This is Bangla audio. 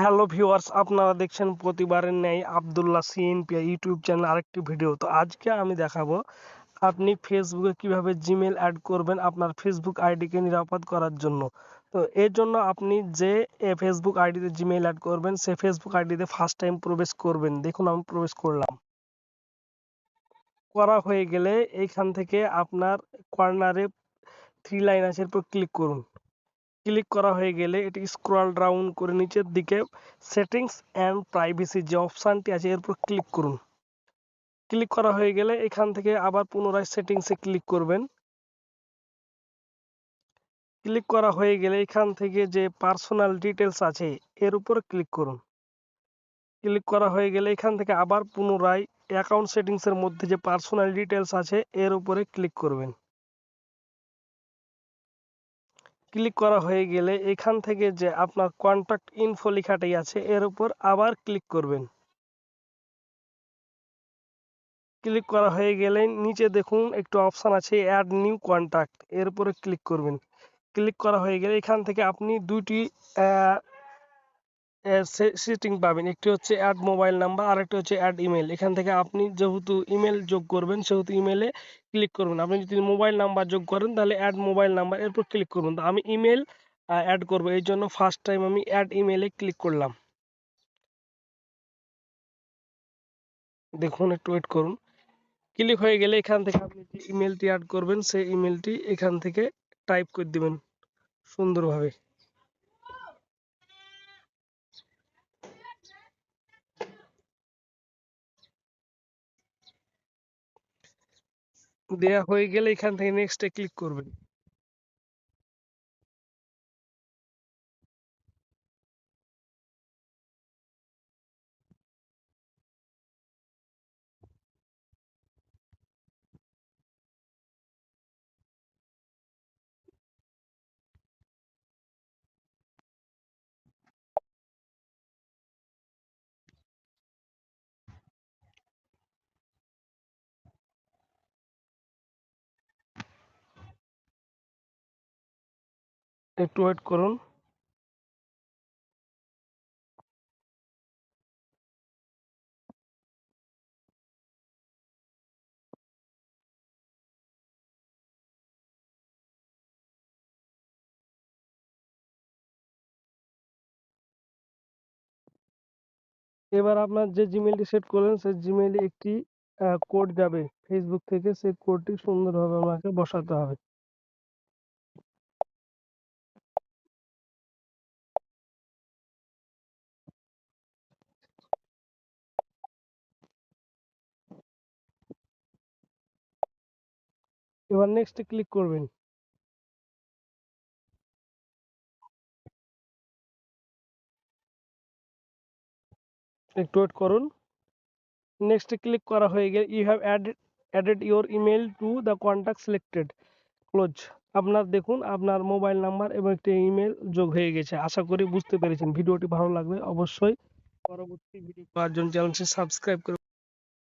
হ্যালো ভিউয়ার্স আপনারা দেখছেন প্রতিবারের ন্যায় আবদুল্লাহ সিএনপি ইউটিউব চ্যানেল আরেকটি ভিডিও তো আজকে আমি দেখাবো, আপনি ফেসবুকে কীভাবে জিমেল অ্যাড করবেন আপনার ফেসবুক আইডিকে নিরাপদ করার জন্য। তো এর জন্য আপনি যে ফেসবুক আইডিতে জিমেল অ্যাড করবেন, সে ফেসবুক আইডিতে ফার্স্ট টাইম প্রবেশ করবেন। দেখুন, আমি প্রবেশ করলাম। করা হয়ে গেলে এইখান থেকে আপনার কর্নারে থ্রি লাইন আছে, এরপর ক্লিক করুন। ক্লিক করা হয়ে গেলে এটি স্ক্রল ডাউন করে নিচের দিকে সেটিংস অ্যান্ড প্রাইভেসি যে অপশানটি আছে এর উপর ক্লিক করুন। ক্লিক করা হয়ে গেলে এখান থেকে আবার পুনরায় সেটিংসে ক্লিক করবেন। ক্লিক করা হয়ে গেলে এখান থেকে যে পার্সোনাল ডিটেলস আছে এর উপর ক্লিক করুন। ক্লিক করা হয়ে গেলে এখান থেকে আবার পুনরায় অ্যাকাউন্ট সেটিংসের মধ্যে যে পার্সোনাল ডিটেলস আছে এর উপরে ক্লিক করবেন। ক্লিক করা হয়ে গেলে এখান থেকে যে আপনার কন্ট্যাক্ট ইনফো লেখাটাই আছে, এর উপর আবার ক্লিক করবেন। ক্লিক করা হয়ে গেলে নিচে দেখুন একটু অপশান আছে অ্যাড নিউ কন্ট্যাক্ট এর উপরে ক্লিক করবেন। ক্লিক করা হয়ে গেলে এখান থেকে আপনি দুইটি সেটিং পাবেন। একটি হচ্ছে অ্যাড মোবাইল নাম্বার আর একটি হচ্ছে অ্যাড ইমেল এখান থেকে আপনি যেহেতু ইমেল যোগ করবেন, সেহেতু ইমেলে ক্লিক করবেন। আপনি যদি মোবাইল নাম্বার যোগ করেন, তাহলে অ্যাড মোবাইল নাম্বার এরপর ক্লিক করুন তো আমি ইমেল অ্যাড করব। এই জন্য ফার্স্ট টাইম আমি অ্যাড ইমেলে ক্লিক করলাম। দেখুন, একটু ওয়েট করুন। ক্লিক হয়ে গেলে এখান থেকে আপনি যে ইমেলটি অ্যাড করবেন, সেই ইমেলটি এখান থেকে টাইপ করে দিবেন সুন্দরভাবে। দেয়া হয়ে গেলে এখান থেকে নেক্সটে ক্লিক করবেন। একটু ওয়েট করুন। এবার আপনার যে জিমেলটি সেট করলেন, সেই জিমেইলে একটি কোড যাবে। ফেসবুক থেকে সেই কোডটি সুন্দরভাবে আমাকে বসাতে হবে। এবার নেক্সটে ক্লিক করবেন। একটু ওয়েট করুন। নেক্সটে ক্লিক করা হয়ে গেলে you have added added your email to the contact selected close আপনার দেখুন, আপনার মোবাইল নাম্বার এবং একটি ইমেল যোগ হয়ে গেছে। আশা করি বুঝতে পেরেছেন। ভিডিওটি ভালো লাগবে অবশ্যই পরবর্তী ভিডিও পাওয়ার জন্য চ্যানেলটি সাবস্ক্রাইব করে